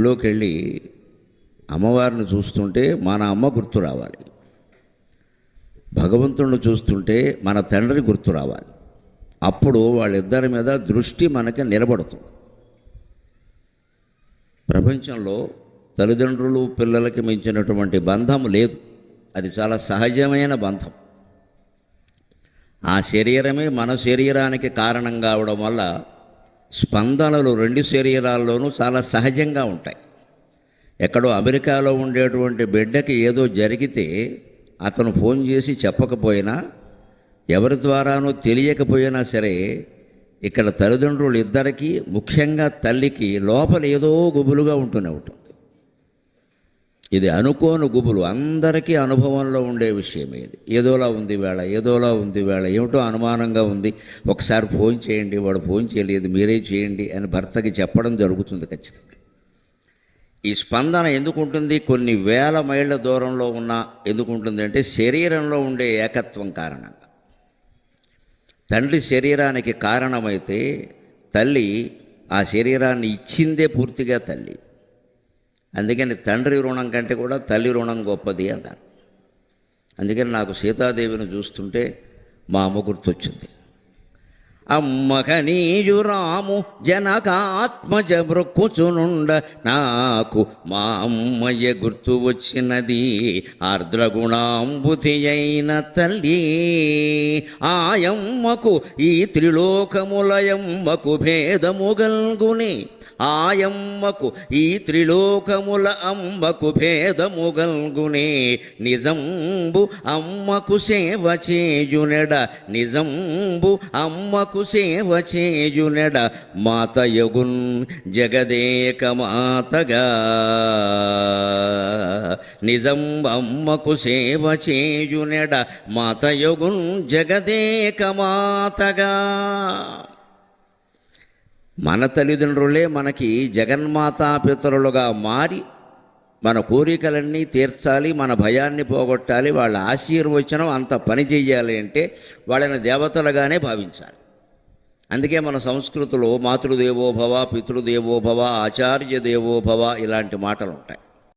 గుళ్ళోకి వెళ్ళి అమ్మవారిని చూస్తుంటే మన అమ్మ గుర్తు రావాలి. భగవంతుడిని చూస్తుంటే మన తండ్రి గుర్తు రావాలి. అప్పుడు వాళ్ళిద్దరి మీద దృష్టి మనకి నిలబడుతుంది. ప్రపంచంలో తల్లిదండ్రులు పిల్లలకి మించినటువంటి బంధం లేదు. అది చాలా సహజమైన బంధం. ఆ శరీరమే మన శరీరానికి కారణం కావడం వల్ల స్పందనలు రెండు శరీరాల్లోనూ చాలా సహజంగా ఉంటాయి. ఎక్కడో అమెరికాలో ఉండేటువంటి బిడ్డకి ఏదో జరిగితే అతను ఫోన్ చేసి చెప్పకపోయినా ఎవరి ద్వారానో తెలియకపోయినా సరే ఇక్కడ తల్లిదండ్రులు ఇద్దరికీ ముఖ్యంగా తల్లికి లోపల ఏదో గుబులుగా ఉంటూనే ఉంటుంది. ఇది అనుకోని గుబులు అందరికీ అనుభవంలో ఉండే విషయం ఇది. ఏదోలా ఉంది వేళ ఏదోలా ఉంది వేళ ఏమిటో అనుమానంగా ఉంది. ఒకసారి ఫోన్ చేయండి వాడు ఫోన్ చేయలేదు మీరే చేయండి అని భర్తకి చెప్పడం జరుగుతుంది ఖచ్చితంగా. ఈ స్పందన ఎందుకు ఉంటుంది కొన్ని వేల మైళ్ళ దూరంలో ఉన్న ఎందుకుంటుంది అంటే శరీరంలో ఉండే ఏకత్వం కారణంగా. తండ్రి శరీరానికి కారణమైతే తల్లి ఆ శరీరాన్ని ఇచ్చిందే పూర్తిగా తల్లి. అందుకని తండ్రి రుణం కంటే కూడా తల్లి రుణం గొప్పది అన్నారు. అందుకని నాకు సీతాదేవిని చూస్తుంటే మా అమ్మ గుర్తొచ్చింది. అమ్మకనీయు రాము జనకాత్మజ మృక్కుచునుండ నాకు మా అమ్మయ్య గుర్తు వచ్చినది ఆర్ద్రగుణాంబుతి అయిన తల్లి ఆయమ్మకు ఈ త్రిలోకములయమ్మకు భేదము గల్గుని ఆయమ్మకు ఈ త్రిలోకముల అమ్మకు భేదము గల్గునే. నిజంబు అమ్మకు సేవ చేయునెడ నిజంబు అమ్మకు సేవ చేయునెడ. మాతయగున్ జగదేక మాతగా. నిజం అమ్మకు సేవ చేయునెడ మాతయగున్ జగదేక మాతగా. మన తల్లిదండ్రులే మనకి జగన్మాతాపితరులుగా మారి మన కోరికలన్నీ తీర్చాలి మన భయాన్ని పోగొట్టాలి వాళ్ళ ఆశీర్వచనం అంత పని చేయాలి అంటే వాళ్ళని దేవతలుగానే భావించాలి. అందుకే మన సంస్కృతిలో మాతృదేవో భవ పితృదేవో భవ ఆచార్య దేవోభవ ఇలాంటి మాటలు ఉంటాయి